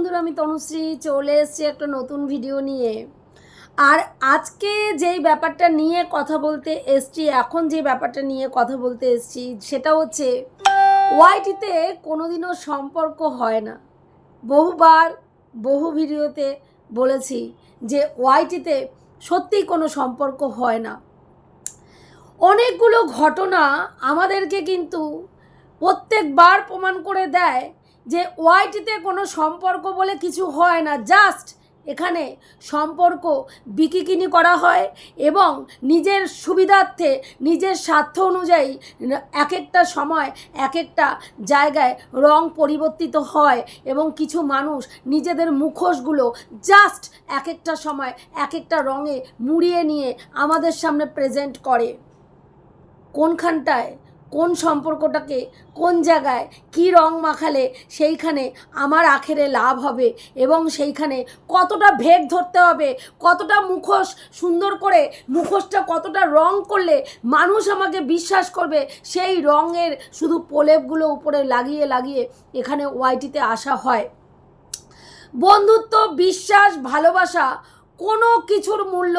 বন্ধুরা, আমি তনুশ্রী চলে এসেছি একটা নতুন ভিডিও নিয়ে। আর আজকে যেই ব্যাপারটা নিয়ে কথা বলতে এসছি, এখন যে ব্যাপারটা নিয়ে কথা বলতে এসছি, সেটা হচ্ছে ওয়াইটিতে কোনোদিনও সম্পর্ক হয় না। বহুবার বহু ভিডিওতে বলেছি যে ওয়াইটিতে সত্যিই কোনো সম্পর্ক হয় না। অনেকগুলো ঘটনা আমাদেরকে কিন্তু প্রত্যেকবার প্রমাণ করে দেয় যে ওয়াইটিতে কোনো সম্পর্ক বলে কিছু হয় না, জাস্ট এখানে সম্পর্ক বিকিকিনি করা হয় এবং নিজের সুবিধার্থে, নিজের স্বার্থ অনুযায়ী এক একটা সময় এক একটা জায়গায় রং পরিবর্তিত হয় এবং কিছু মানুষ নিজেদের মুখোশগুলো জাস্ট এক একটা সময় এক একটা রঙে মুড়িয়ে নিয়ে আমাদের সামনে প্রেজেন্ট করে। কোনখানটায়? কোন সম্পর্কটাকে, কোন জায়গায় কি রং মাখালে সেইখানে আমার আখেরে লাভ হবে এবং সেইখানে কতটা ভেগ ধরতে হবে, কতটা মুখোশ সুন্দর করে, মুখোশটা কতটা রং করলে মানুষ আমাকে বিশ্বাস করবে, সেই রঙের শুধু প্রলেপগুলো উপরে লাগিয়ে লাগিয়ে এখানে ওয়াইটিতে আসা হয়। বন্ধুত্ব, বিশ্বাস, ভালোবাসা কোনো কিছুর মূল্য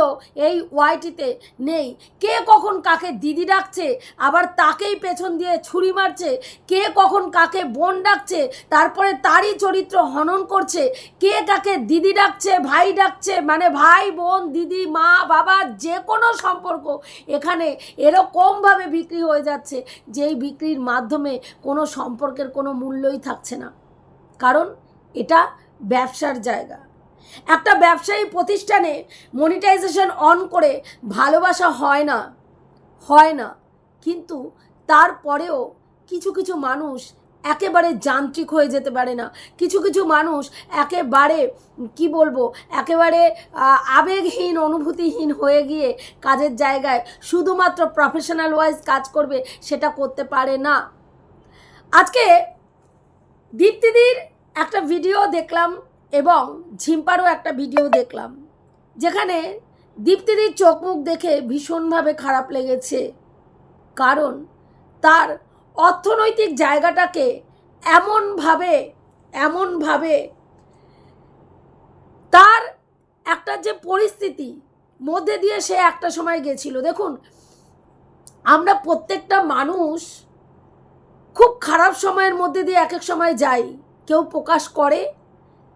এই ওয়াইটিতে নেই। কে কখন কাকে দিদি ডাকছে, আবার তাকেই পেছন দিয়ে ছুরি মারছে, কে কখন কাকে বোন ডাকছে, তারপরে তারই চরিত্র হনন করছে, কে কাকে দিদি ডাকছে, ভাই ডাকছে মানে ভাই, বোন, দিদি, মা, বাবা, যে কোনো সম্পর্ক এখানে এরকমভাবে বিক্রি হয়ে যাচ্ছে, যেই বিক্রির মাধ্যমে কোনো সম্পর্কের কোনো মূল্যই থাকছে না। কারণ এটা ব্যবসার জায়গা। একটা ব্যবসায়ী প্রতিষ্ঠানে মনিটাইজেশন অন করে ভালোবাসা হয় না হয় না। কিন্তু তারপরেও কিছু কিছু মানুষ একেবারে যান্ত্রিক হয়ে যেতে পারে না। কিছু কিছু মানুষ একেবারে, কি বলব, একেবারে আবেগহীন, অনুভূতিহীন হয়ে গিয়ে কাজের জায়গায় শুধুমাত্র প্রফেশনাল ওয়াইজ কাজ করবে সেটা করতে পারে না। আজকে দীপ্তিদির একটা ভিডিও দেখলাম। এবং ঝিম্পারও একটা ভিডিও দেখলাম, যেখানে দীপ্তিদির চোখ মুখ দেখে ভীষণভাবে খারাপ লেগেছে, কারণ তার অর্থনৈতিক জায়গাটাকে এমনভাবে এমনভাবে তার একটা যে পরিস্থিতি, মধ্যে দিয়ে সে একটা সময় গেছিল। দেখুন, আমরা প্রত্যেকটা মানুষ খুব খারাপ সময়ের মধ্যে দিয়ে এক এক সময় যাই, কেউ প্রকাশ করে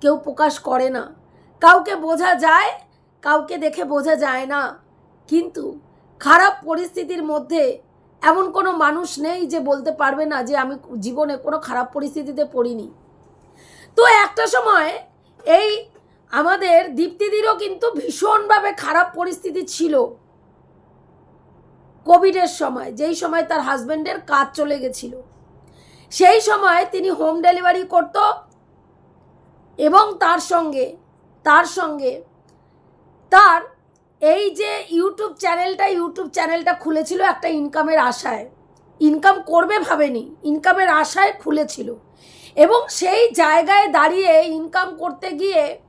কেউ প্রকাশ করে না। কাউকে বোঝা যায়, কাউকে দেখে বোঝা যায় না। কিন্তু খারাপ পরিস্থিতির মধ্যে এমন কোনো মানুষ নেই যে বলতে পারবে না যে আমি জীবনে কোনো খারাপ পরিস্থিতিতে পড়িনি। তো একটা সময় এই আমাদের দীপ্তিদিরও কিন্তু ভীষণভাবে খারাপ পরিস্থিতি ছিল। কোভিডের সময়, যেই সময় তার হাজব্যান্ডের কাজ চলে গেছিল। সেই সময় তিনি হোম ডেলিভারি করতো এবং তার সঙ্গে তার সঙ্গে তার এই যে ইউটিউব চ্যানেলটা ইউটিউব চ্যানেলটা খুলেছিল একটা ইনকামের আশায়। ইনকাম করবে ভাবেনি ইনকামের আশায় খুলেছিল। এবং সেই জায়গায় দাঁড়িয়ে ইনকাম করতে গিয়ে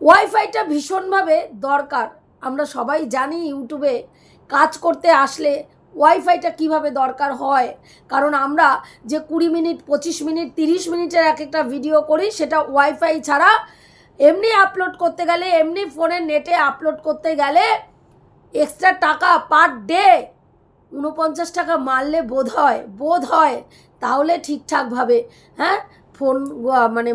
ওয়াইফাইটা ভীষণভাবে দরকার। আমরা সবাই জানি ইউটিউবে কাজ করতে আসলে ওয়াইফাইটা কীভাবে দরকার হয়? কারণ আমরা যে কুড়ি মিনিট, পঁচিশ মিনিট, তিরিশ মিনিটের এক একটা ভিডিও করি, সেটা ওয়াইফাই ছাড়া এমনি আপলোড করতে গেলে, এমনি ফোনের নেটে আপলোড করতে গেলে এক্সট্রা টাকা পার ডে উনপঞ্চাশ টাকা মারলে বোধ হয় বোধ হয় তাহলে ঠিকঠাকভাবে হ্যাঁ? ফোন মানে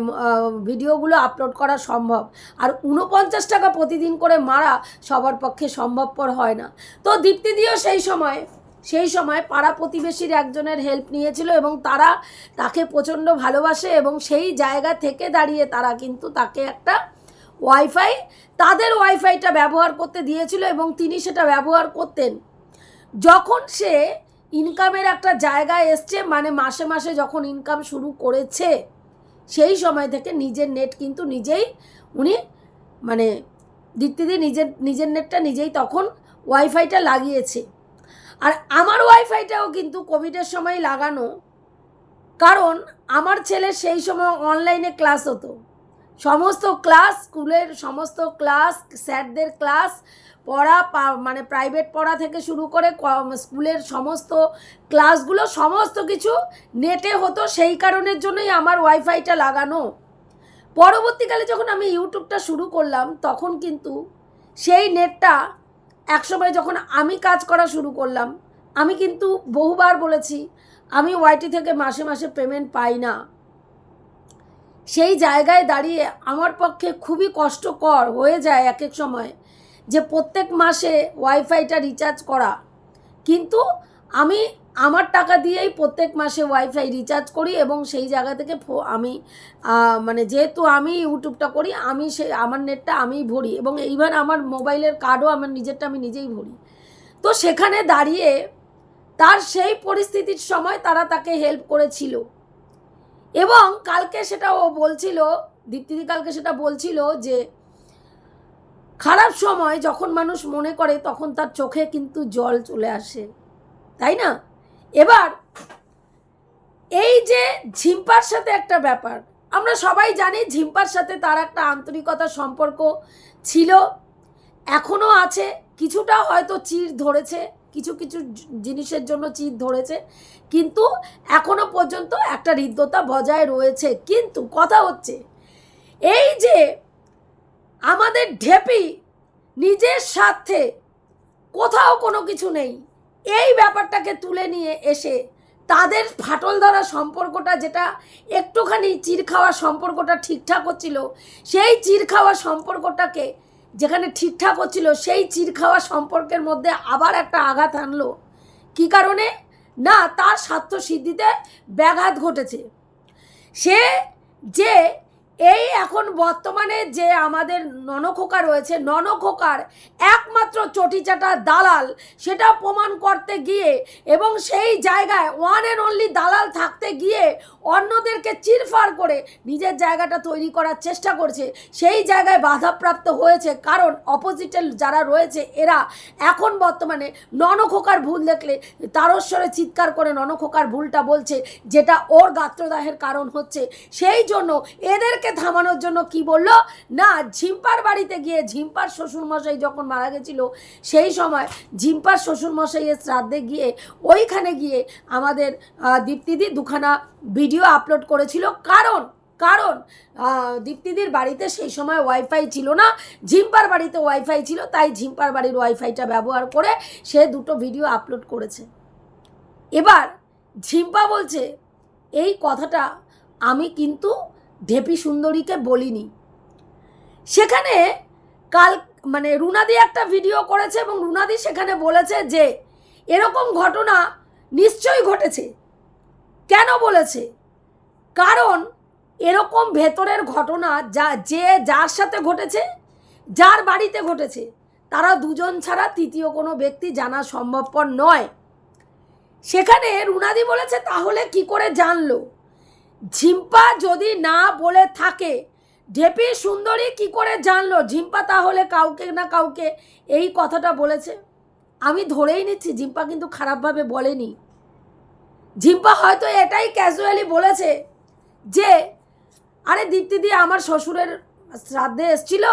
ভিডিওগুলো আপলোড করা সম্ভব। আর উনপঞ্চাশ টাকা প্রতিদিন করে মারা সবার পক্ষে সম্ভবপর হয় না। তো দীপ্তিদিও সেই সময়। সেই সময় পাড়া প্রতিবেশীর একজনের হেল্প নিয়েছিল এবং তারা তাকে প্রচণ্ড ভালোবাসে এবং সেই জায়গা থেকে দাঁড়িয়ে তারা কিন্তু তাকে একটা ওয়াইফাই তাদের ওয়াইফাইটা ব্যবহার করতে দিয়েছিল এবং তিনি সেটা ব্যবহার করতেন। যখন সে ইনকামের একটা জায়গায় এসছে মানে মাসে মাসে যখন ইনকাম শুরু করেছে, সেই সময় থেকে নিজের নেট কিন্তু নিজেই উনি মানে দীপ্তিদি নিজের নিজের নেটটা নিজেই তখন ওয়াইফাইটা লাগিয়েছে। আর আমার ওয়াইফাইটাও কিন্তু কোভিডের সময় লাগানো, কারণ আমার ছেলে সেই সময় অনলাইনে ক্লাস হতো। সমস্ত ক্লাস স্কুলের সমস্ত ক্লাস স্যারদের ক্লাস পড়া মানে প্রাইভেট পড়া থেকে শুরু করে স্কুলের সমস্ত ক্লাসগুলো সমস্ত কিছু নেটে হতো, সেই কারণের জন্যই আমার ওয়াইফাইটা লাগানো। পরবর্তীকালে যখন আমি ইউটিউবটা শুরু করলাম, তখন কিন্তু সেই নেটটা একসময় যখন আমি কাজ করা শুরু করলাম, আমি কিন্তু বহুবার বলেছি, আমি ওয়াইটি থেকে মাসে মাসে পেমেন্ট পাই না। সেই জায়গায় দাঁড়িয়ে আমার পক্ষে খুবই কষ্টকর হয়ে যায় এক এক সময় যে প্রত্যেক মাসে ওয়াইফাইটা রিচার্জ করা। কিন্তু আমি আমার টাকা দিয়েই প্রত্যেক মাসে ওয়াইফাই রিচার্জ করি এবং সেই জায়গা থেকে আমি মানে যেহেতু আমি ইউটিউবটা করি, আমি সে, আমার নেটটা আমিই ভরি এবং এইবার আমার মোবাইলের কার্ডও আমার নিজেরটা আমি নিজেই ভরি। তো সেখানে দাঁড়িয়ে তার সেই পরিস্থিতির সময় তারা তাকে হেল্প করেছিল। এবং কালকে সেটা ও বলছিল, দীপ্তিদি কালকে সেটা বলছিল যে, খারাপ সময় যখন মানুষ মনে করে তখন তার চোখে কিন্তু জল চলে আসে। তাই না? এবার, এই যে ঝিম্পার সাথে একটা ব্যাপার, আমরা সবাই জানি ঝিম্পার সাথে তার একটা আন্তরিকতা সম্পর্ক ছিল এখনও আছে, কিছুটা হয়তো চির ধরেছে, কিছু কিছু জিনিসের জন্য চির ধরেছে, কিন্তু এখনও পর্যন্ত একটা হৃদ্যতা বজায় রয়েছে। কিন্তু কথা হচ্ছে, এই যে আমাদের ঢেপি নিজের স্বার্থে কোথাও কোনো কিছু নেই এই ব্যাপারটাকে তুলে নিয়ে এসে তাদের ফাটল ধরা সম্পর্কটা যেটা একটুখানি চির খাওয়া সম্পর্কটা ঠিকঠাক হচ্ছিল, সেই চির খাওয়া সম্পর্কটাকে যেখানে ঠিকঠাক হচ্ছিল, সেই চির খাওয়া সম্পর্কের মধ্যে আবার একটা আঘাত আনলো। কি কারণে? না, তার স্বার্থ সিদ্ধিতে ব্যাঘাত ঘটেছে। সে যে এই এখন বর্তমানে যে আমাদের ননখোকা রয়েছে, ননখোকার একমাত্র চটিচাটা দালাল, সেটা প্রমাণ করতে গিয়ে এবং সেই জায়গায় ওয়ান অ্যান্ড অনলি দালাল থাকতে গিয়ে অন্যদেরকে চিরফার করে নিজের জায়গাটা তৈরি করার চেষ্টা করছে। সেই জায়গায় বাধাপ্রাপ্ত হয়েছে কারণ অপোজিটের যারা রয়েছে, এরা এখন বর্তমানে ননখোকার ভুল দেখলে তারস্বরে চিৎকার করে ননখোকার ভুলটা বলছে, যেটা ওর গাত্রদাহের কারণ হচ্ছে। সেই জন্য এদেরকে থামানোর জন্য কি বলল? না, ঝিম্পার বাড়িতে গিয়ে ঝিম্পার শ্বশুরমশাই যখন মারা গেছিল, সেই সময় ঝিম্পার শ্বশুরমশাইয়ের শ্রাদ্ধে গিয়ে ওইখানে গিয়ে আমাদের দীপ্তিদি দুখানা ভিডিও আপলোড করেছিল। কারণ কারণ দীপ্তিদির বাড়িতে সেই সময় ওয়াইফাই ছিল না। ঝিম্পার বাড়িতে ওয়াইফাই ছিল, তাই ঝিম্পার বাড়ির ওয়াইফাইটা ব্যবহার করে সে দুটো ভিডিও আপলোড করেছে। এবার ঝিম্পা বলছে, এই কথাটা আমি কিন্তু ঢেপি সুন্দরীকে বলিনি। সেখানে কাল মানে রুনাদি একটা ভিডিও করেছে এবং রুনাদি সেখানে বলেছে যে, এরকম ঘটনা নিশ্চয়ই ঘটেছে। কেন বলেছে? কারণ এরকম ভেতরের ঘটনা যা, যে যার সাথে ঘটেছে, যার বাড়িতে ঘটেছে, তারা দুজন ছাড়া তৃতীয় কোনো ব্যক্তি জানা সম্ভবপর নয়। সেখানে রুনাদি বলেছে, তাহলে কি করে জানলো? ঝিম্পা যদি না বলে থাকে, ঢেপি সুন্দরী কি করে জানলো? ঝিম্পা তাহলে কাউকে না কাউকে এই কথাটা বলেছে? আমি ধরেই নিচ্ছি, ঝিম্পা কিন্তু খারাপভাবে বলেনি। ঝিম্পা হয়তো এটাই ক্যাজুয়ালি বলেছে যে, আরে দীপ্তিদি আমার শ্বশুরের শ্রাদ্ধে এসছিল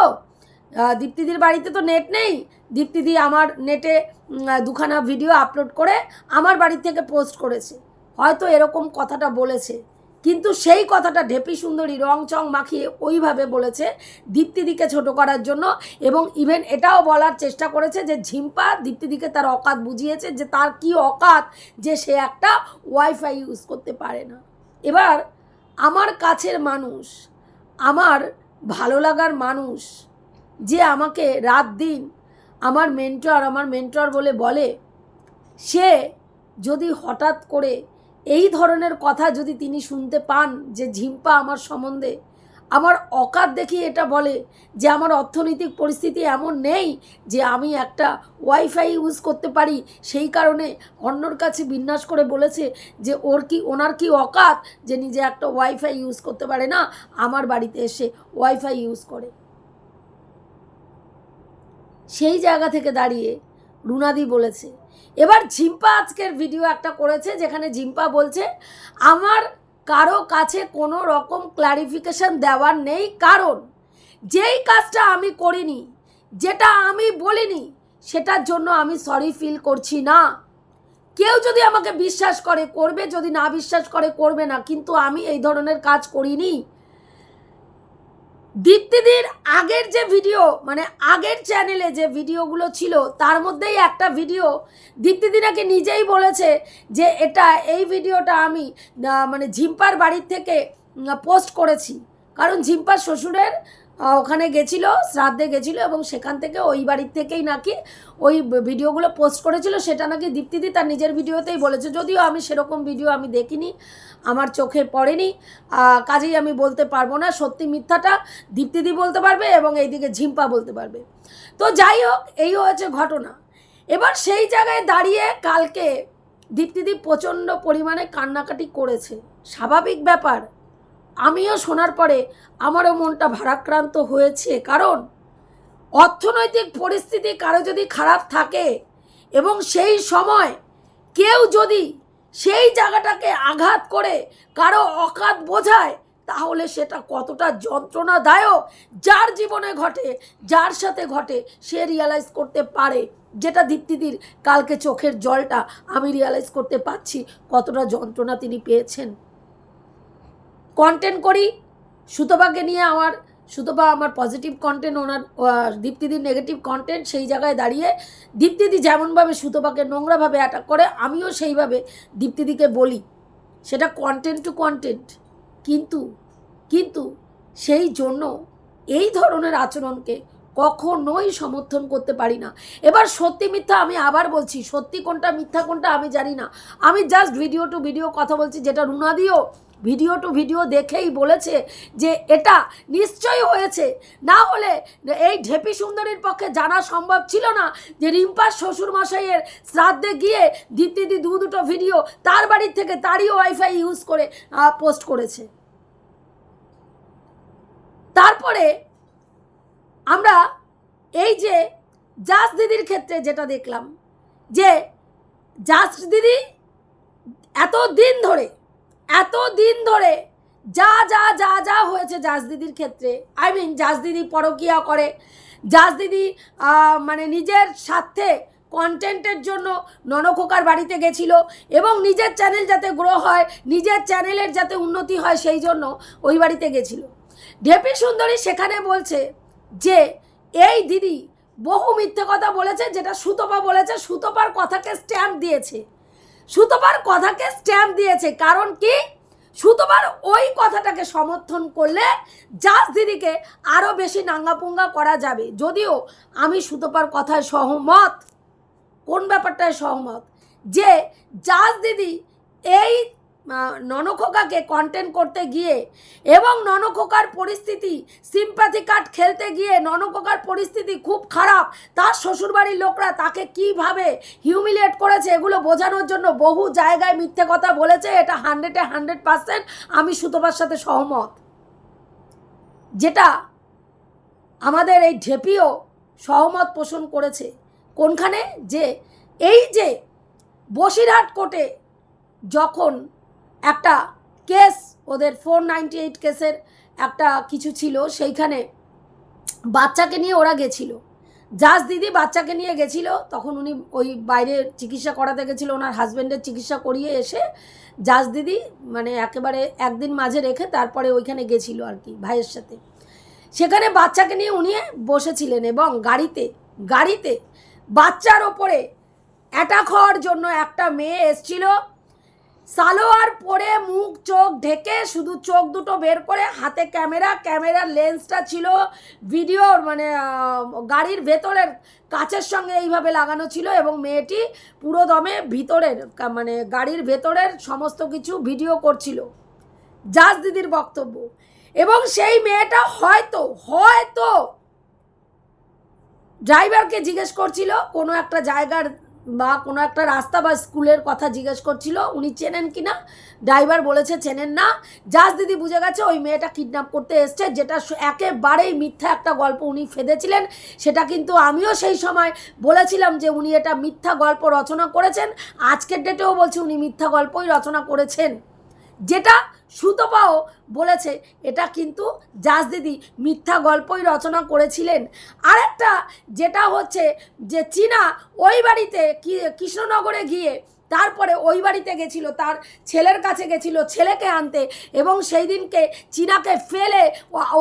দীপ্তিদির বাড়িতে তো নেট নেই, দীপ্তিদি আমার নেটে দুখানা ভিডিও আপলোড করে আমার বাড়ি থেকে পোস্ট করেছে। হয়তো এরকম কথাটা বলেছে। কিন্তু সেই কথাটা ঢেপি সুন্দরী রং চং মাখিয়ে ওইভাবে বলেছে দীপ্তিদিকে ছোট করার জন্য এবং ইভেন এটাও বলার চেষ্টা করেছে যে ঝিম্পা দীপ্তিদিকে তার অকাত বুঝিয়েছে যে তার কি অকাত যে সে একটা ওয়াইফাই ইউজ করতে পারে না। এবার আমার কাছের মানুষ, আমার ভালো লাগার মানুষ যে আমাকে রাত দিন আমার মেন্টর আমার মেন্টর বলে বলে, সে যদি হঠাৎ করে এই ধরনের কথা যদি তিনি শুনতে পান যে ঝিম্পা আমার সম্বন্ধে, আমার অকাত দেখি এটা বলে যে আমার অর্থনৈতিক পরিস্থিতি এমন নেই যে আমি একটা ওয়াইফাই ইউজ করতে পারি, সেই কারণে অন্যর কাছে বিন্যাস করে বলেছে যে ওর কি, ওনার কি অকাত যে নিজে একটা ওয়াইফাই ইউজ করতে পারে না, আমার বাড়িতে এসে ওয়াইফাই ইউজ করে। সেই জায়গা থেকে দাঁড়িয়ে রুনাদি বলেছে এবার ঝিম্পা আজকের ভিডিও একটা করেছে যেখানে ঝিম্পা বলছে, আমার কারও কাছে কোনো রকম ক্লারিফিকেশন দেওয়ার নেই, কারণ যেই কাজটা আমি করিনি, যেটা আমি বলিনি, সেটার জন্য আমি সরি ফিল করছি না। কেউ যদি আমাকে বিশ্বাস করে, করবে, যদি না বিশ্বাস করে, করবে না, কিন্তু আমি এই ধরনের কাজ করিনি। দীপ্তিদির আগের যে ভিডিও মানে আগের চ্যানেলে যে ভিডিওগুলো ছিল, তার মধ্যেই একটা ভিডিও দীপ্তিদি নাকি নিজেই বলেছে যে এটা এই ভিডিওটা আমি মানে ঝিম্পার বাড়ির থেকে পোস্ট করেছি। কারণ ঝিম্পার শ্বশুরের ওখানে গেছিল, শ্রাদ্ধে গেছিল এবং সেখান থেকে ওই বাড়ির থেকেই নাকি ওই ভিডিওগুলো পোস্ট করেছিল, সেটা নাকি দীপ্তিদি তার নিজের ভিডিওতেই বলেছে। যদিও আমি সেরকম ভিডিও আমি দেখিনি, আমার চোখে পড়েনি কাজেই আমি বলতে পারব না, সত্যি মিথ্যাটা দীপ্তিদি বলতে পারবে এবং এইদিকে ঝিম্পা বলতে পারবে। তো যাই হোক, এই হয়েছে ঘটনা। এবার সেই জায়গায় দাঁড়িয়ে কালকে দীপ্তিদি প্রচণ্ড পরিমাণে কান্নাকাটি করেছে। স্বাভাবিক ব্যাপার আমিও শোনার পরে আমারও মনটা ভারাক্রান্ত হয়েছে, কারণ অর্থনৈতিক পরিস্থিতি কারও যদি খারাপ থাকে এবং সেই সময় কেউ যদি সেই জায়গাটাকে আঘাত করে কারও অকাত বোঝায়, তাহলে সেটা কতটা যন্ত্রণাদায়ক যার জীবনে ঘটে, যার সাথে ঘটে সে রিয়ালাইজ করতে পারে। যেটা দীপ্তিদির কালকে চোখের জলটা আমি রিয়ালাইজ করতে পারছি কতটা যন্ত্রণা তিনি পেয়েছেন। কন্টেন্ট করি। সুতপাকে নিয়ে আমার, সুতপা আমার পজিটিভ কন্টেন্ট ওনার দীপ্তিদির নেগেটিভ কন্টেন্ট সেই জায়গায় দাঁড়িয়ে দীপ্তিদি যেমনভাবে সুতপাকে নোংরাভাবে অ্যাটাক করে, আমিও সেইভাবে দীপ্তিদিকে বলি, সেটা কন্টেন্ট টু কন্টেন্ট কিন্তু কিন্তু সেই জন্য এই ধরনের আচরণকে কখনোই সমর্থন করতে পারি না। এবার সত্যি মিথ্যা আমি আবার বলছি, সত্যি কোনটা মিথ্যা কোনটা আমি জানি না। আমি জাস্ট ভিডিও টু ভিডিও কথা বলছি, যেটা রুনাদিও ভিডিও টু ভিডিও দেখেই বলেছে যে এটা নিশ্চয়ই হয়েছে। না হলে এই ঢেপি সুন্দরীর পক্ষে জানা সম্ভব ছিল না যে রিম্পার শ্বশুর মশাইয়ের শ্রাদ্ধে গিয়ে দীপ্তিদি দু দুটো ভিডিও তার বাড়ির থেকে তারই ওয়াইফাই ইউজ করে পোস্ট করেছে। তারপরে আমরা এই যে জাস দিদির ক্ষেত্রে যেটা দেখলাম যে জাস দিদি এত দিন ধরে এত দিন ধরে যা যা যা যা হয়েছে জাস দিদির ক্ষেত্রে আই মিন জাস দিদি পরকিয়া করে জাস দিদি মানে নিজের স্বার্থে কন্টেন্টের জন্য ননখোকার বাড়িতে গেছিল এবং নিজের চ্যানেল যাতে গ্রো হয়, নিজের চ্যানেলের যাতে উন্নতি হয়, সেই জন্য ওই বাড়িতে গেছিল। ঢেপি সুন্দরী সেখানে বলছে যে, এই দিদি বহু মিথ্যে কথা বলেছে, যেটা সুতপা বলেছে, সুতপার কথাকে স্ট্যাম্প দিয়েছে। সুতপার কথাকে স্ট্যাম্প দিয়েছে। কারণ কি? সুতোবার ওই কথাটাকে সমর্থন করলে জাজ দিদিকে আরও বেশি নাঙ্গাপুঙ্গা করা যাবে। যদিও আমি সুতপার কথায় সহমত। কোন ব্যাপারটায় সহমত? যে জাজ দিদি এই ননখোকাকে কন্টেন্ট করতে গিয়ে এবং ননখোকার পরিস্থিতি সিম্প্যাথি কার্ড খেলতে গিয়ে ননখোকার পরিস্থিতি খুব খারাপ, তার শ্বশুরবাড়ির লোকরা তাকে কীভাবে হিউমিলিয়েট করেছে এগুলো বোঝানোর জন্য বহু জায়গায় মিথ্যে কথা বলেছে, এটা হান্ড্রেডে হান্ড্রেড পার্সেন্ট আমি সুতপার সাথে সহমত। যেটা আমাদের এই ঢেপিও সহমত পোষণ করেছে। কোনখানে? যে এই যে বসিরহাট কোর্টে যখন একটা কেস, ওদের ফোর নাইনটি এইট কেসের একটা কিছু ছিল, সেইখানে বাচ্চাকে নিয়ে ওরা গেছিল। জাজ দিদি বাচ্চাকে নিয়ে গেছিল, তখন উনি ওই বাইরে চিকিৎসা করাতে গেছিল, ওনার হাজব্যান্ডের চিকিৎসা করিয়ে এসে জাজ দিদি মানে একেবারে একদিন মাঝে রেখে তারপরে ওইখানে গেছিল আর কি, ভাইয়ের সাথে। সেখানে বাচ্চাকে নিয়ে উনি বসেছিলেন এবং গাড়িতে গাড়িতে বাচ্চার ওপরে অ্যাটাক হওয়ার জন্য একটা মেয়ে এসছিল সালোয়ার পরে মুখ, চোখ ঢেকে শুধু চোখ দুটো বের করে হাতে ক্যামেরা, ক্যামেরার লেন্সটা ছিল ভিডিওর মানে গাড়ির ভেতরের কাচের সঙ্গে এইভাবে লাগানো ছিল এবং মেয়েটি পুরো দমে ভিতরের মানে গাড়ির ভেতরের সমস্ত কিছু ভিডিও করছিল। জাজ দিদির বক্তব্য। এবং সেই মেয়েটা হয়তো হয়তো ড্রাইভারকে জিজ্ঞেস করছিল, কোনো একটা জায়গার বা কোনো একটা রাস্তা বা স্কুলের কথা জিজ্ঞেস করছিল, উনি চেনেন কি না ড্রাইভার বলেছে চেনেন না। জাজ দিদি বুঝে গেছে, ওই মেয়েটা কিডন্যাপ করতে এসছে, যেটা একেবারেই মিথ্যা একটা গল্প উনি ফেঁদেছিলেন। সেটা কিন্তু আমিও সেই সময় বলেছিলাম যে উনি এটা মিথ্যা গল্প রচনা করেছেন। আজকের ডেটেও বলছি উনি মিথ্যা গল্পই রচনা করেছেন। যেটা সুতপাও বলেছে, এটা কিন্তু জাজ দিদি মিথ্যা গল্পই রচনা করেছিলেন। আরেকটা যেটা হচ্ছে যে চীনা ওই বাড়িতে কৃষ্ণনগরে গিয়ে তারপরে ওই বাড়িতে গেছিল তার ছেলের কাছে গেছিল ছেলেকে আনতে এবং সেই দিনকে চীনাকে ফেলে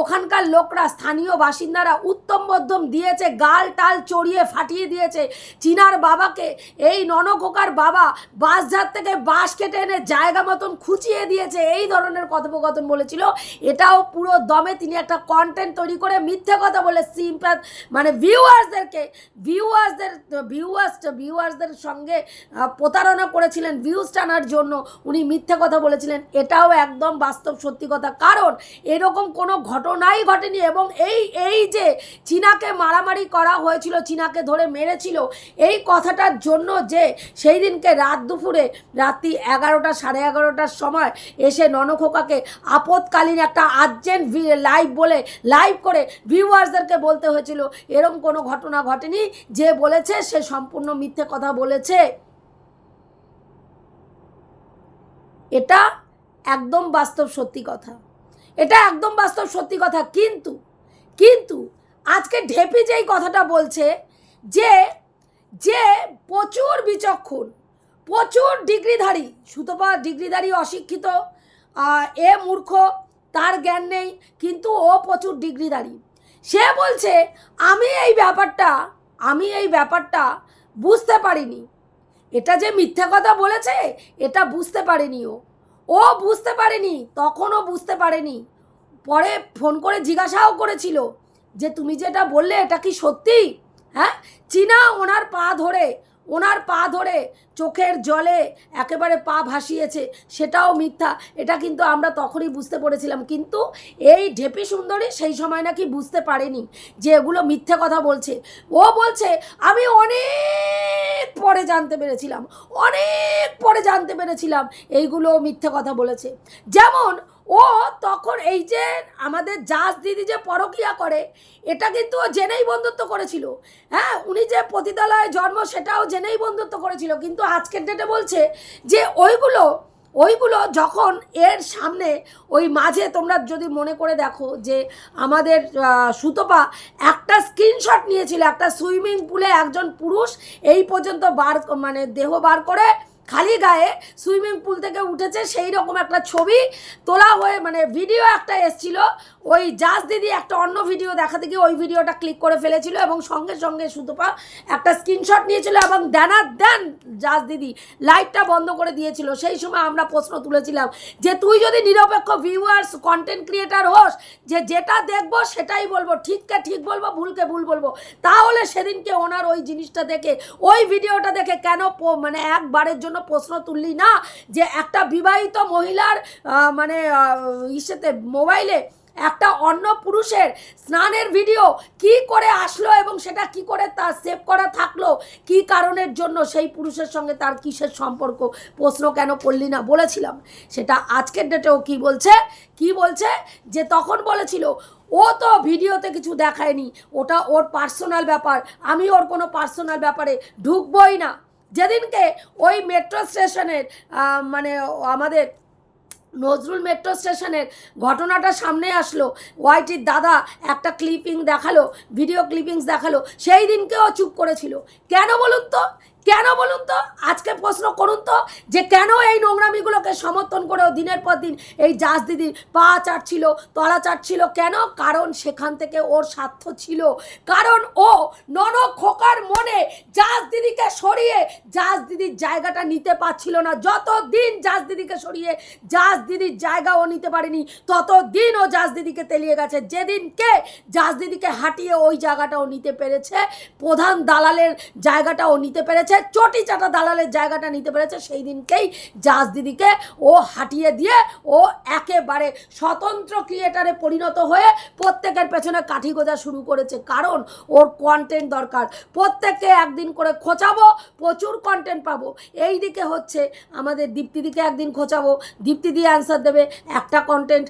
ওখানকার লোকরা স্থানীয় বাসিন্দারা উত্তম মধ্যম দিয়েছে গাল টাল চড়িয়ে ফাটিয়ে দিয়েছে। চীনার বাবাকে এই ননখোকার বাবা বাসঝাড় থেকে বাঁশ কেটে এনে জায়গা মতন খুঁচিয়ে দিয়েছে এই ধরনের কথোপকথন বলেছিল। এটাও পুরো দমে তিনি একটা কন্টেন্ট তৈরি করে মিথ্যে কথা বলে সিম্প্যাথ মানে ভিউয়ার্সদেরকে ভিউয়ার্সদের ভিউয়ার্স ভিউয়ার্সদের সঙ্গে আহ, প্রতারণা করেছিলেন ভিউজ টানার জন্য। উনি মিথ্যে কথা বলেছিলেন। এটাও একদম বাস্তব সত্যি কথা। কারণ এরকম কোনো ঘটনাই ঘটেনি এবং এই এই যে চীনাকে মারামারি করা হয়েছিল, চীনাকে ধরে মেরেছিল, এই কথাটার জন্য যে সেই দিনকে রাত দুপুরে, রাত্রি এগারোটা, সাড়ে এগারোটার সময় এসে ননখোকাকে আপদকালীন একটা আর্জেন্ট লাইভ বলে লাইভ করে ভিউয়ার্সদেরকে বলতে হয়েছিল এরম কোনো ঘটনা ঘটেনি। যে বলেছে সে সম্পূর্ণ মিথ্যে কথা বলেছে। এটা একদম বাস্তব সত্যি কথা। এটা একদম বাস্তব সত্যি কথা। কিন্তু কিন্তু আজকে ঢেপি যেই কথাটা বলছে যে যে প্রচুর বিচক্ষণ, প্রচুর ডিগ্রিধারী, সুতপা ডিগ্রিধারী অশিক্ষিত এ মূর্খ, তার জ্ঞান নেই, কিন্তু ও প্রচুর ডিগ্রিধারী। সে বলছে, আমি এই ব্যাপারটা, আমি এই ব্যাপারটা বুঝতে পারিনি। এটা যে মিথ্যা কথা বলেছে, এটা বুঝতে পারেনি ও। ও বুঝতে পারেনি তখনও বুঝতে পারেনি। পরে ফোন করে জিজ্ঞাসাও করেছিল যে, তুমি যেটা বললে, এটা কি সত্যি? হ্যাঁ চীনা ওনার পা ধরে ওনার পা ধরে চোখের জলে একেবারে পা ভাসিয়েছে, সেটাও মিথ্যা। এটা কিন্তু আমরা তখনই বুঝতে পেরেছিলাম। কিন্তু এই ঢেপি সুন্দরী সেই সময় নাকি বুঝতে পারেনি যে এগুলো মিথ্যে কথা বলছে। ও বলছে, আমি অনেক পরে জানতে পেরেছিলাম, অনেক পরে জানতে পেরেছিলাম এইগুলো মিথ্যে কথা বলেছে। যেমন ও তখন এই যে আমাদের জাজ দিদি যে পরকিয়া করে, এটা কিন্তু ও জেনেই বন্ধুত্ব করেছিল। হ্যাঁ উনি যে পতিতালয়ে জন্ম সেটাও জেনেই বন্ধুত্ব করেছিল। কিন্তু আজকের ডেটে বলছে যে ওইগুলো ওইগুলো যখন এর সামনে, ওই মাঝে তোমরা যদি মনে করে দেখো যে আমাদের সুতপা একটা স্ক্রিনশট নিয়েছিল, একটা সুইমিং পুলে একজন পুরুষ এই পর্যন্ত বার মানে দেহ বার করে খালি গায়ে সুইমিং পুল থেকে উঠেছে সেই রকম একটা ছবি তোলা হয়ে মানে ভিডিও একটা এসছিল। ওই জাজ দিদি একটা অন্য ভিডিও দেখাতে গিয়ে ওই ভিডিওটা ক্লিক করে ফেলেছিল এবং সঙ্গে সঙ্গে সুতপা একটা স্ক্রিনশট নিয়েছিল এবং দেনার দেন জাজ দিদি লাইটটা বন্ধ করে দিয়েছিল। সেই সময় আমরা প্রশ্ন তুলেছিলাম যে, তুই যদি নিরপেক্ষ ভিউয়ার্স কন্টেন্ট ক্রিয়েটার হোস, যে যেটা দেখব সেটাই বলব, ঠিককে ঠিক বলব, ভুলকে ভুল বলব। তাহলে সেদিনকে ওনার ওই জিনিসটা দেখে, ওই ভিডিওটা দেখে কেন মানে একবারের জন্য প্রশ্ন তুললি না যে, একটা বিবাহিত মহিলার মানে ইসেতে মোবাইলে একটা অন্য পুরুষের স্নানের ভিডিও কি করে আসলো এবং সেটা কি করে তার সেভ করা থাকল? কি কারণের জন্য সেই পুরুষের সঙ্গে তার কিসের সম্পর্ক? প্রশ্ন কেন করলি না? বলেছিলাম। সেটা আজকের ডেটেও কি বলছে? কি বলছে? যে তখন বলেছিল, ও তো ভিডিওতে কিছু দেখায়নি। ওটা ওর পার্সোনাল ব্যাপার। আমি ওর কোনো পার্সোনাল ব্যাপারে ঢুকবই না। যেদিনকে ওই মেট্রো স্টেশনের মানে আমাদের নজরুল মেট্রো স্টেশনের ঘটনাটা সামনে আসলো। ওয়াইটির দাদা একটা ক্লিপিং দেখাল ভিডিও ক্লিপিংস দেখাল, সেই দিনকেও চুপ করেছিল। কেন বলুন তো? কেন বলুন তো? আজকে প্রশ্ন করুন তো, যে কেন এই নোংরামিগুলোকে সমর্থন করেও দিনের পর দিন এই জাজ দিদির পা চাটছিল তলা চাটছিল কেন? কারণ সেখান থেকে ওর স্বার্থ ছিল। কারণ ও নন খোকার মনে জাজ দিদিকে সরিয়ে জাজ দিদির জায়গাটা নিতে পারছিল না। যত দিন জাজ দিদিকে সরিয়ে জাজ দিদির জায়গা ও নিতে পারেনি তত দিন ও জাজ দিদিকে তেলিয়ে গেছে। যেদিনকে জাজ দিদিকে হাঁটিয়ে ওই জায়গাটাও নিতে পেরেছে, প্রধান দালালের জায়গাটাও নিতে পেরেছে চটি চাটা দালালের জায়গাটা নিতে পেরেছে। সেই দিনকেই জাজ দিদিকে ও হাঁটিয়ে দিয়ে ও একেবারে স্বতন্ত্র ক্রিয়েটারে পরিণত হয়ে প্রত্যেকের পেছনে কাঠি গোজা শুরু করেছে। কারণ ওর কন্টেন্ট দরকার। প্রত্যেককে একদিন করে খোঁচাবো, প্রচুর কন্টেন্ট পাবো। এই দিকে হচ্ছে আমাদের দীপ্তিদিকে একদিন খোঁচাবো, দীপ্তি দিয়ে অ্যান্সার দেবে। একটা কন্টেন্ট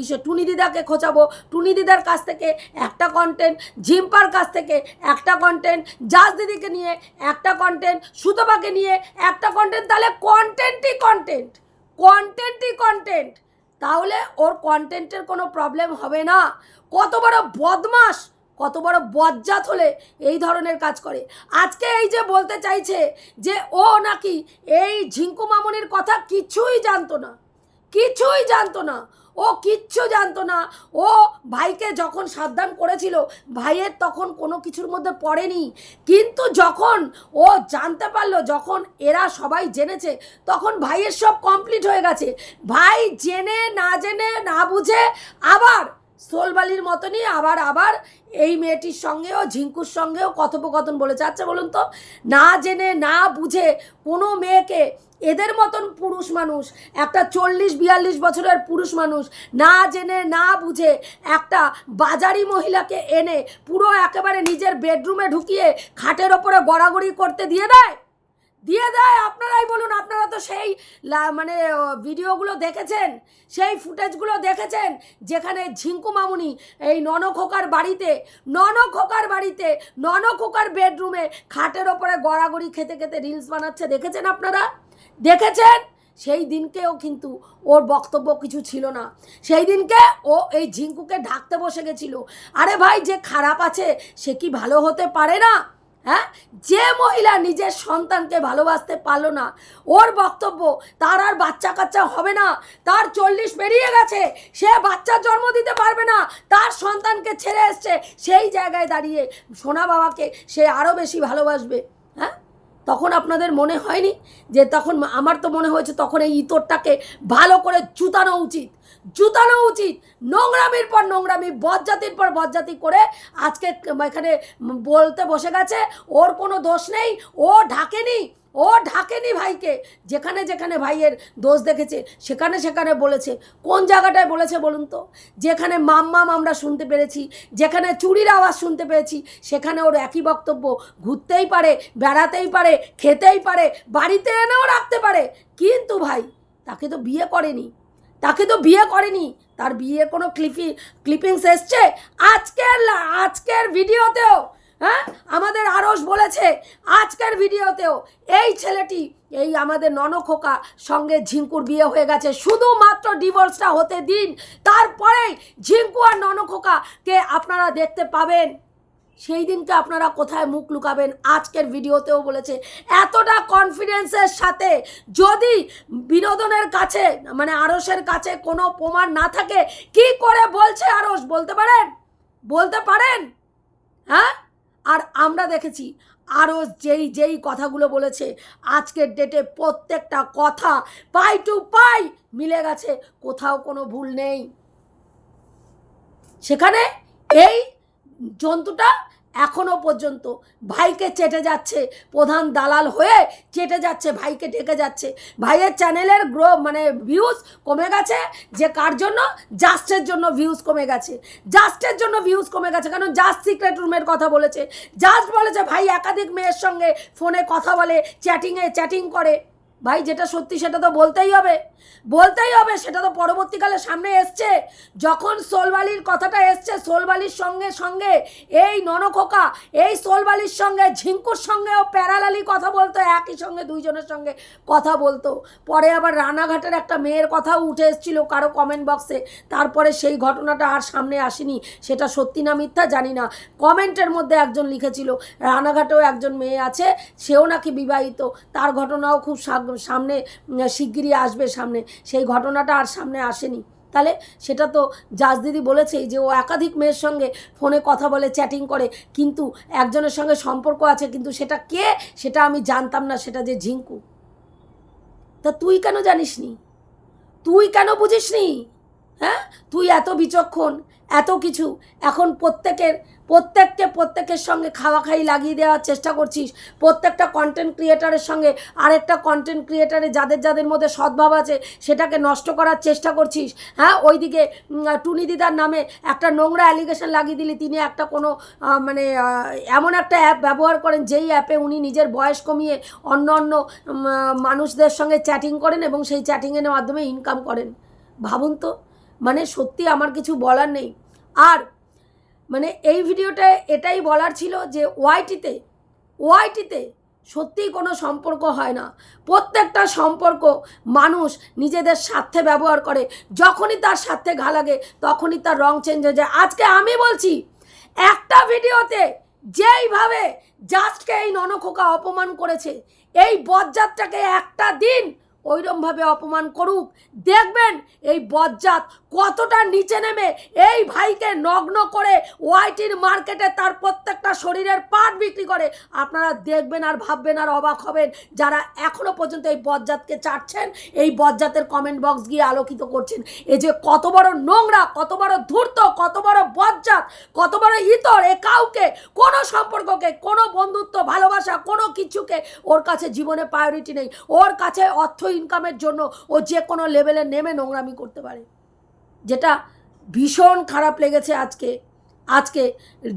ইসে টুনি দিদাকে খোঁচাবো। টুনি দিদার কাছ থেকে একটা কন্টেন্ট ঝিম্পার কাছ থেকে একটা কন্টেন্ট জাজ দিদিকে নিয়ে একটা কন্টেন্ট সুতপাকে নিয়ে একটা কন্টেন্ট তাহলে কন্টেন্টই কন্টেন্ট কন্টেন্টই কন্টেন্ট তাহলে ওর কন্টেন্টের কোনো প্রবলেম হবে না। কত বড় বদমাস কত বড় বজ্জাত হলে এই ধরনের কাজ করে। আজকে এই যে বলতে চাইছে যে ও নাকি এই ঝিঙ্কু মামুনির কথা কিছুই জানতো না, কিছুই জানতো না। ও কিচ্ছু জানতো না। ও ভাইকে যখন সাবধান করেছিল, ভাইয়ের তখন কোনো কিছুর মধ্যে পড়েনি। কিন্তু যখন ও জানতে পারল, যখন এরা সবাই জেনেছে, তখন ভাইয়ের সব কমপ্লিট হয়ে গেছে। ভাই জেনে, না জেনে, না বুঝে আবার সোলবালির মতনই আবার আবার এই মেয়েটির সঙ্গেও, ঝিঙ্কুর সঙ্গেও কথোপকথন বলেছে আচ্ছা বলুন তো। না জেনে, না বুঝে কোনো মেয়েকে এদের মতন পুরুষ মানুষ, একটা চল্লিশ, বিয়াল্লিশ বছরের পুরুষ মানুষ, না জেনে, না বুঝে একটা বাজারি মহিলাকে এনে পুরো একেবারে নিজের বেডরুমে ঢুকিয়ে খাটের ওপরে গড়াগড়ি করতে দিয়ে দেয়? দিয়ে দেয়, আপনারাই বলুন, আপনারা তো সেই মানে ভিডিওগুলো দেখেছেন, সেই ফুটেজগুলো দেখেছেন, যেখানে ঝিঙ্কু মামুনি এই ননখোকার বাড়িতে ননখোকার বাড়িতে, ননখোকার বেডরুমে খাটের ওপরে গড়াগড়ি খেতে খেতে রিলস বানাচ্ছে, দেখেছেন আপনারা? দেখেছেন? সেই দিনকেও কিন্তু ওর বক্তব্য কিছু ছিল না। সেই দিনকে ও এই ঝিঙ্কুকে ঢাকতে বসে গেছিল। আরে ভাই, যে খারাপ আছে, সে কি ভালো হতে পারে না? হ্যাঁ? যে মহিলা নিজের সন্তানকে ভালোবাসতে পারল না, ওর বক্তব্য, তার আর বাচ্চা কাচ্চা হবে না, তার চল্লিশ পেরিয়ে গেছে, সে বাচ্চা জন্ম দিতে পারবে না, তার সন্তানকে ছেড়ে এসছে, সেই জায়গায় দাঁড়িয়ে সোনা বাবাকে সে আরও বেশি ভালোবাসবে হ্যাঁ? তখন আপনাদের মনে হয়নি যে তখন আমার তো মনে হয়েছে তখন এই ইতরটাকে ভালো করে জুতানো উচিত। জুতানো উচিত। নোংরামির পর নোংরামি, বজ্জাতির পর বজ্জাতি করে আজকে এখানে বলতে বসে গেছে, ওর কোনো দোষ নেই, ও ঢাকেনি। ও ঢাকেনি ভাইকে, যেখানে যেখানে ভাইয়ের দোষ দেখেছে, সেখানে সেখানে বলেছে। কোন জায়গাটায় বলেছে বলুন তো? যেখানে মাম্মাম আমরা শুনতে পেরেছি, যেখানে চুরির আওয়াজ শুনতে পেয়েছি সেখানে ওর একই বক্তব্য, ঘুরতেই পারে, বেড়াতেই পারে, খেতেই পারে, বাড়িতে এনেও রাখতে পারে। কিন্তু ভাই, তাকে তো বিয়ে করেনি। তাকে তো বিয়ে করেনি। তার বিয়ে কোনো ক্লিপি ক্লিপিংস এসছে? আজকের আজকের ভিডিওতেও হ্যাঁ? আমাদের আরস বলেছে আজকের ভিডিওতেও এই ছেলেটি, এই আমাদের ননখোকা সঙ্গে ঝিঙ্কুর বিয়ে হয়ে গেছে। শুধুমাত্র ডিভোর্সটা হতে দিন। তারপরেই ঝিঙ্কু আর ননখোকাকে আপনারা দেখতে পাবেন। সেই দিনকে আপনারা কোথায় মুখ লুকাবেন? আজকের ভিডিওতেও বলেছে। এতটা কনফিডেন্সের সাথে যদি বিনোদনের কাছে মানে আরসের কাছে কোনো প্রমাণ না থাকে, কি করে বলছে আরস বলতে পারেন? বলতে পারেন? হ্যাঁ? আর আমরা দেখেছি আরও যেই যেই কথাগুলো বলেছে, আজকের ডেটে প্রত্যেকটা কথা পাই টু পাই মিলে গেছে, কোথাও কোনো ভুল নেই। সেখানে এই জন্তুটা এখনও পর্যন্ত ভাইকে চেটে যাচ্ছে, প্রধান দালাল হয়ে চেটে যাচ্ছে, ভাইকে ডেকে যাচ্ছে। ভাইয়ের চ্যানেলের গ্রো মানে ভিউজ কমে গেছে, যে কার জন্য? জাস্টের জন্য ভিউজ কমে গেছে। জাস্টের জন্য ভিউজ কমে গেছে, কারণ জাস্ট সিক্রেট রুমের কথা বলেছে। জাস্ট বলেছে, ভাই, একাধিক মেয়ের সঙ্গে ফোনে কথা বলে চ্যাটিংয়ে চ্যাটিং করে। ভাই, যেটা সত্যি সেটা তো বলতেই হবে। বলতেই হবে, সেটা তো পরবর্তীকালে সামনে এসছে। যখন সোলবালির কথাটা এসছে, সোলবালির সঙ্গে সঙ্গে এই ননখোকা, এই সোলবালির সঙ্গে, ঝিঙ্কুর সঙ্গেও প্যারালালি কথা বলতো, একই সঙ্গে দুইজনের সঙ্গে কথা বলতো। পরে আবার রানাঘাটের একটা মেয়ের কথাও উঠে এসেছিল কারও কমেন্ট বক্সে তারপরে সেই ঘটনাটা আর সামনে আসেনি, সেটা সত্যি না মিথ্যা জানি না। কমেন্টের মধ্যে একজন লিখেছিল রানাঘাটেও একজন মেয়ে আছে, সেও নাকি বিবাহিত। তার ঘটনাও খুব সাগ- সামনে শিগগিরই আসবে সামনে। সেই ঘটনাটা আর সামনে আসেনি। তাহলে সেটা তো জাজ দিদি বলেছেই যে ও একাধিক মেয়ের সঙ্গে ফোনে কথা বলে চ্যাটিং করে। কিন্তু একজনের সঙ্গে সম্পর্ক আছে, কিন্তু সেটা কে সেটা আমি জানতাম না, সেটা যে ঝিঙ্কু। তা তুই কেন জানিসনি? তুই কেন বুঝিসনি? হ্যাঁ? তুই এত বিচক্ষণ। এত কিছু। এখন প্রত্যেকের, প্রত্যেককে প্রত্যেকের সঙ্গে খাওয়া খাই লাগিয়ে দেওয়ার চেষ্টা করছিস। প্রত্যেকটা কন্টেন্ট ক্রিয়েটারের সঙ্গে আরেকটা কন্টেন্ট ক্রিয়েটারে যাদের যাদের মধ্যে সদ্ভাব আছে, সেটাকে নষ্ট করার চেষ্টা করছিস। হ্যাঁ ওইদিকে টুনি দিদার নামে একটা নোংরা অ্যালিগেশন লাগিয়ে দিলি। তিনি একটা কোনো মানে এমন একটা অ্যাপ ব্যবহার করেন, যেই অ্যাপে উনি নিজের বয়স কমিয়ে অন্য অন্য মানুষদের সঙ্গে চ্যাটিং করেন এবং সেই চ্যাটিংয়ের মাধ্যমে ইনকাম করেন। ভাবুন তো। মানে সত্যি আমার কিছু বলার নেই। আর মানে এই ভিডিওটা এটাই বলার ছিল যে ওয়াইটিতে ওয়াইটিতে সত্যিই কোনো সম্পর্ক হয় না। প্রত্যেকটা সম্পর্ক মানুষ নিজেদের স্বার্থে ব্যবহার করে। যখনই তার স্বার্থে ঘা লাগে, তখনই তার রং চেঞ্জ হয়ে যায়। আজকে আমি বলছি, একটা ভিডিওতে যেইভাবে জাস্টকে এই ননখোকা অপমান করেছে, এই বজ্জাতটাকে একটা দিন ওইরমভাবে অপমান করুক। দেখবেন এই বজ্জাত কতটা নিচে নেমে এই ভাইকে নগ্ন করে ওয়াইটির মার্কেটে তার প্রত্যেকটা শরীরের পাট বিক্রি করে। আপনারা দেখবেন আর ভাববেন আর অবাক হবেন যারা এখনও পর্যন্ত এই বজ্জাতকে চাটছেন, এই বজ্জাতের কমেন্ট বক্স গিয়ে আলোকিত করছেন। এই যে কত বড় নোংরা, কত বড় ধূর্ত, কত বড় বজ্জাত, কত বড় ইতর, এ কাউকে, কোনো সম্পর্ককে, কোনো বন্ধুত্ব, ভালোবাসা, কোনো কিছুকে ওর কাছে জীবনে প্রায়োরিটি নেই। ওর কাছে অর্থ ইনকামের জন্য ও যে কোনো লেভেলে নেমে নোংরামি করতে পারে। যেটা ভীষণ খারাপ লেগেছে আজকে। আজকে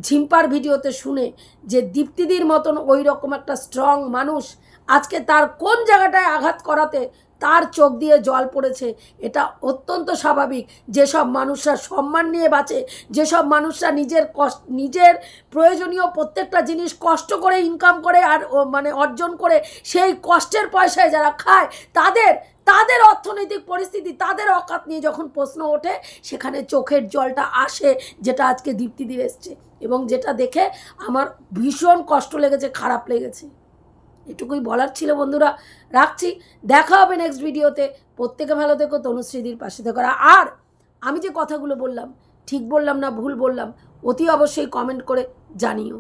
ঝিম্পার ভিডিওতে শুনে যে দীপ্তিদির মতন ওই রকম একটা স্ট্রং মানুষ আজকে তার কোন জায়গাটায় আঘাত করাতে তার চোখ দিয়ে জল পড়েছে। এটা অত্যন্ত স্বাভাবিক। যেসব মানুষরা সম্মান নিয়ে বাঁচে, যেসব মানুষরা নিজের কষ্ট, নিজের প্রয়োজনীয় প্রত্যেকটা জিনিস কষ্ট করে ইনকাম করে আর মানে অর্জন করে, সেই কষ্টের পয়সায় যারা খায়, তাদের তাদের অর্থনৈতিক পরিস্থিতি, তাদের অকাত নিয়ে যখন প্রশ্ন ওঠে, সেখানে চোখের জলটা আসে, যেটা আজকে দীপ্তিদির এসছে। এবং যেটা দেখে আমার ভীষণ কষ্ট লেগেছে, খারাপ লেগেছে। এটুকুই বলার ছিল বন্ধুরা। রাখছি। দেখা হবে নেক্সট ভিডিওতে প্রত্যেকে ভালো থেকো, তনুশ্রীদির পাশে থেকো। আর আমি যে কথাগুলো বললাম, ঠিক বললাম না, ভুল বললাম, অতি অবশ্যই কমেন্ট করে জানিও।